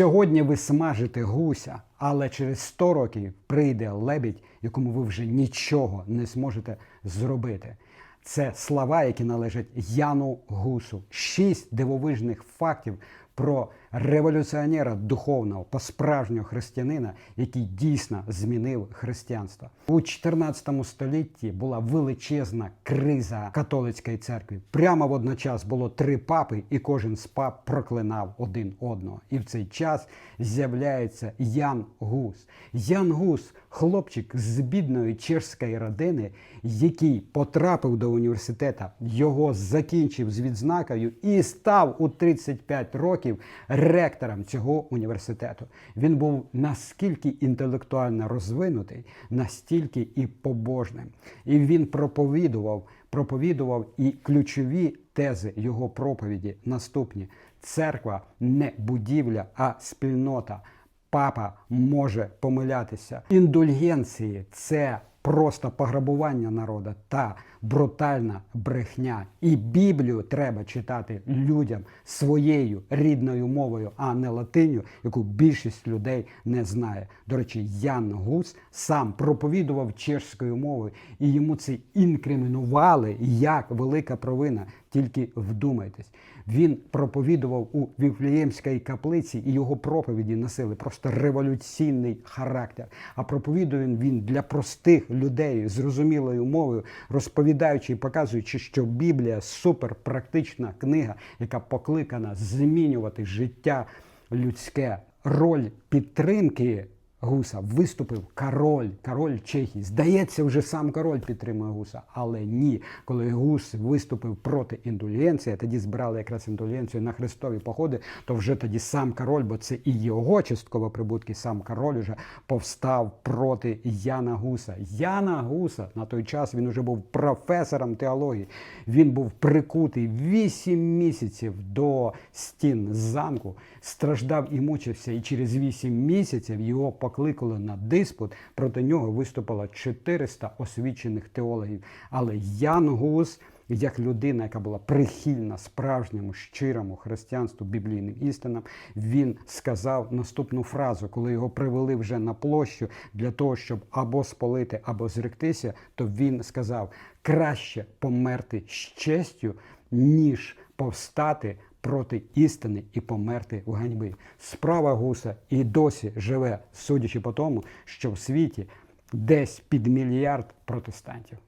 Сьогодні ви смажите гуся, але через 100 років прийде лебідь, якому ви вже нічого не зможете зробити. Це слова, які належать Яну Гусу. Шість дивовижних фактів про революціонера духовного, по-справжнього християнина, який дійсно змінив християнство. У 14 столітті була величезна криза католицької церкви. Прямо водночас було три папи, і кожен з пап проклинав один одного. І в цей час з'являється Ян Гус. Ян Гус, хлопчик з бідної чешської родини, який потрапив до університету, його закінчив з відзнакою і став у 35 років ректором цього університету. Він був наскільки інтелектуально розвинутий, настільки і побожним. І він проповідував, проповідував і ключові тези його проповіді наступні: церква не будівля, а спільнота. Папа може помилятися. Індульгенції це просто пограбування народу та брутальна брехня. І Біблію треба читати людям своєю рідною мовою, а не латиню, яку більшість людей не знає. До речі, Ян Гус сам проповідував чешською мовою, і йому це інкримінували як велика провина. Тільки вдумайтесь, він проповідував у Віфлеємській каплиці, і його проповіді носили просто революційний характер. А проповідує він для простих людей зрозумілою мовою, розповідаючи і показуючи, що Біблія суперпрактична книга, яка покликана змінювати життя людське. Роль підтримки Гуса виступив король, король Чехії. Здається, вже сам король підтримує Гуса, але ні. Коли Гус виступив проти індульгенції, тоді збирали якраз індульгенцію на хрестові походи, то вже тоді сам король, бо це і його частково прибутки, сам король уже повстав проти Яна Гуса. Яна Гуса на той час він уже був професором теології. Він був прикутий вісім місяців до стін замку, страждав і мучився, і через вісім місяців його покликали на диспут. Проти нього виступило 400 освічених теологів. Але Ян Гус, як людина, яка була прихильна справжньому щирому християнству, біблійним істинам, він сказав наступну фразу, коли його привели вже на площу для того, щоб або спалити, або зректися, то він сказав: краще померти з честю, ніж повстати проти істини і померти в ганьби. Справа гуса і досі живе, судячи по тому, що в світі десь під мільярд протестантів.